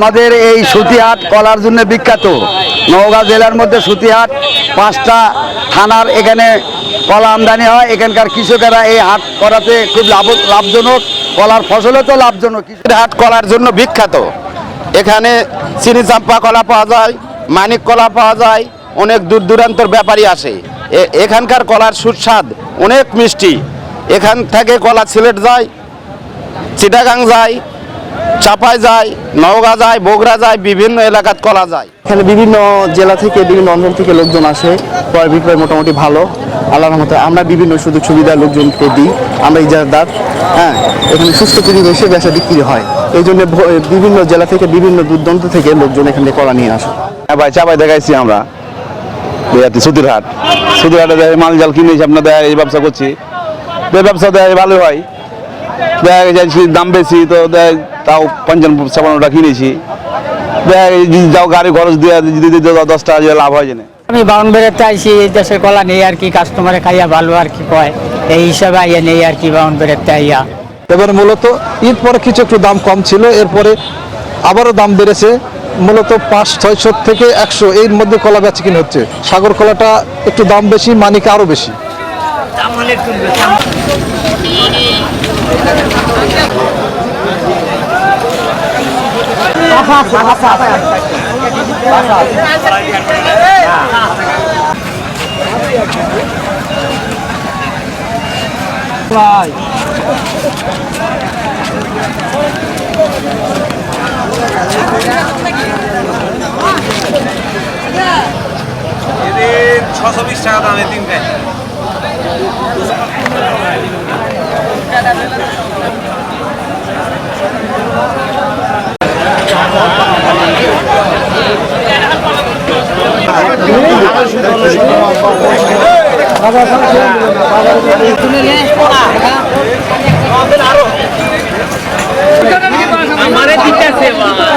আমাদের এই সুতিহাট কলার জন্য বিখ্যাত। নওগাঁ জেলার মধ্যে সুতিহাট, পাঁচটা থানার এখানে কলা আমদানি হয়। এখানকার কৃষকেরা এই হাট করাতে খুব লাভ, লাভজনক। কলার ফসলও তো লাভজনক। হাট কলার জন্য বিখ্যাত। এখানে চিনি চাম্পা কলা পাওয়া যায়, মানিক কলা পাওয়া যায়, অনেক দূর দূরান্তর ব্যাপারী আসে। এখানকার কলার সুস্বাদ অনেক মিষ্টি। এখান থেকে কলা সিলেট যায়, চিটাগাং যায় চাপাই যায় নওগাঁ যায় বগুড়া যায় বিভিন্ন এলাকাত কলা যায়। এখানে বিভিন্ন জেলা থেকে বিভিন্ন অঞ্চল থেকে লোকজন আসে। ক্রয় বিক্রয় মোটামুটি ভালো আল্লাহর মতো আমরা বিভিন্ন সুযোগ সুবিধা লোকজনকে দিই। আমরা ইজারদার হ্যাঁ এখানে সুস্থ পরিবেশে বেচা বিক্রি হয়। এই জন্য ভ- বিভিন্ন জেলা থেকে বিভিন্ন দূরদন্ত থেকে লোকজন এখানে কলা নিয়ে আসে। হ্যাঁ ভাই চাপাই দেখাইছি আমরা। সুতির হাট সুতির হাটে মাল জাল কিনেছি আপনার দেয় এই ব্যবসা করছি। এই ব্যবসা দেয় ভালো হয়। দাম বেশি তো দেখ তাও পঞ্চান্ন ছাপান্নটা কিনেছি। দেয় যাও গাড়ি খরচ দিয়ে যদি দশ টাকা লাভ হয় জেনে। আমি বাউন বেড়াতে আইসি এই দেশের কলা নেই আর কি কাস্টমারে খাইয়া ভালো আর কি কয়। এই হিসাবে আইয়া নেই আর কি বাউন বেড়াতে আইয়া। এবার মূলত ঈদ পরে কিছু একটু দাম কম ছিল এরপরে আবারও দাম বেড়েছে। মূলত পাঁচ ছয়শো থেকে একশো এর মধ্যে কলা বেচে কিনে হচ্ছে। সাগর কলাটা একটু দাম বেশি মানিকে আরও বেশি। ছশো বিশ টাকা দামে আমারে দিতেছে ভাড়া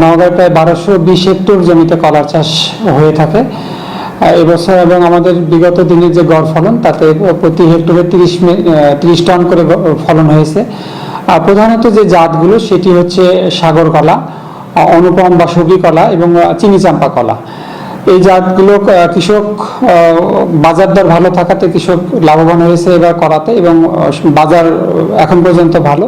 নওগাঁয় প্রায় বারোশো বিশ হেক্টর জমিতে কলার চাষ হয়ে থাকে। এবছর এবং আমাদের বিগত দিনের যে গড় ফলন, তাতে প্রতি হেক্টরে তিরিশ তিরিশ টন করে ফলন হয়েছে। প্রধানত যে জাতগুলো, সেটি হচ্ছে সাগর কলা অনুপম বা সবি কলা এবং চিনি চাম্পা কলা। এই জাতগুলো কৃষক বাজার দর ভালো থাকাতে কৃষক লাভবান হয়েছে এবার করাতে এবং বাজার এখন পর্যন্ত ভালো।